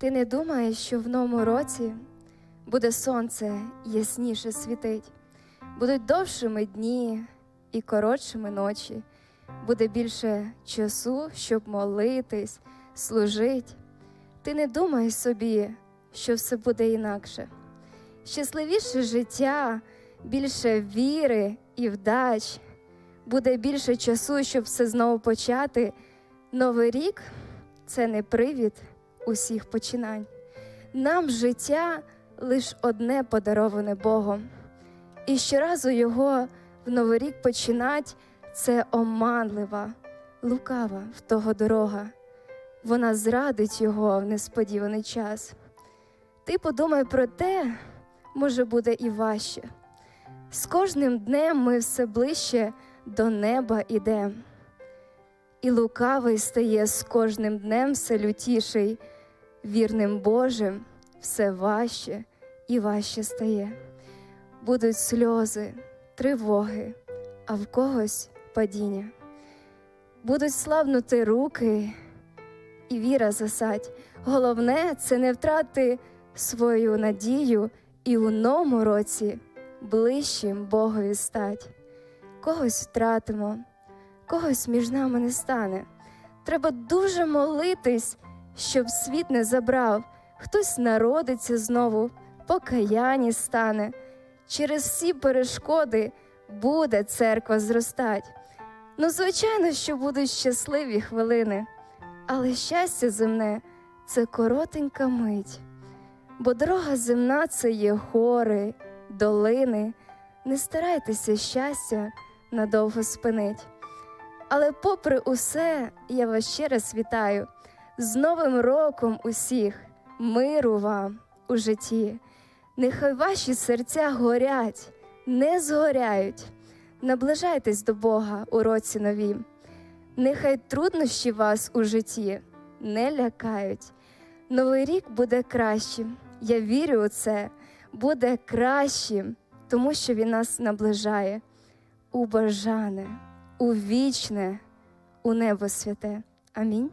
Ти не думаєш, що в новому році буде сонце ясніше світить, будуть довшими дні і коротшими ночі, буде більше часу, щоб молитись, служить. Ти не думай собі, що все буде інакше. Щасливіше життя, більше віри і вдач, буде більше часу, щоб все знову почати. Новий рік це не привід усіх починань. Нам життя лиш одне подароване Богом. І щоразу його в новий рік починать це оманлива, лукава в того дорога. Вона зрадить його в несподіваний час. Ти подумай про те, може буде і важче. З кожним днем ми все ближче до неба ідем. І лукавий стає з кожним днем все лютіший, вірним Божим все важче і важче стає. Будуть сльози, тривоги, а в когось падіння. Будуть славнути руки і віра засадь. Головне це не втрати свою надію і у новому році ближчим Богові стать. Когось втратимо, когось між нами не стане. Треба дуже молитись, щоб світ не забрав. Хтось народиться знову, покаянні стане. Через всі перешкоди буде церква зростать. Ну, звичайно, що будуть щасливі хвилини, але щастя земне це коротенька мить, бо дорога земна це є гори, долини. Не старайтеся щастя надовго спинить. Але, попри усе, я вас ще раз вітаю з Новим роком усіх, миру вам у житті. Нехай ваші серця горять, не згоряють. Наближайтесь до Бога у році новім. Нехай труднощі вас у житті не лякають. Новий рік буде кращим. Я вірю у це, буде кращим, тому що він нас наближає у бажане, у вічне, у небо святе. Амінь.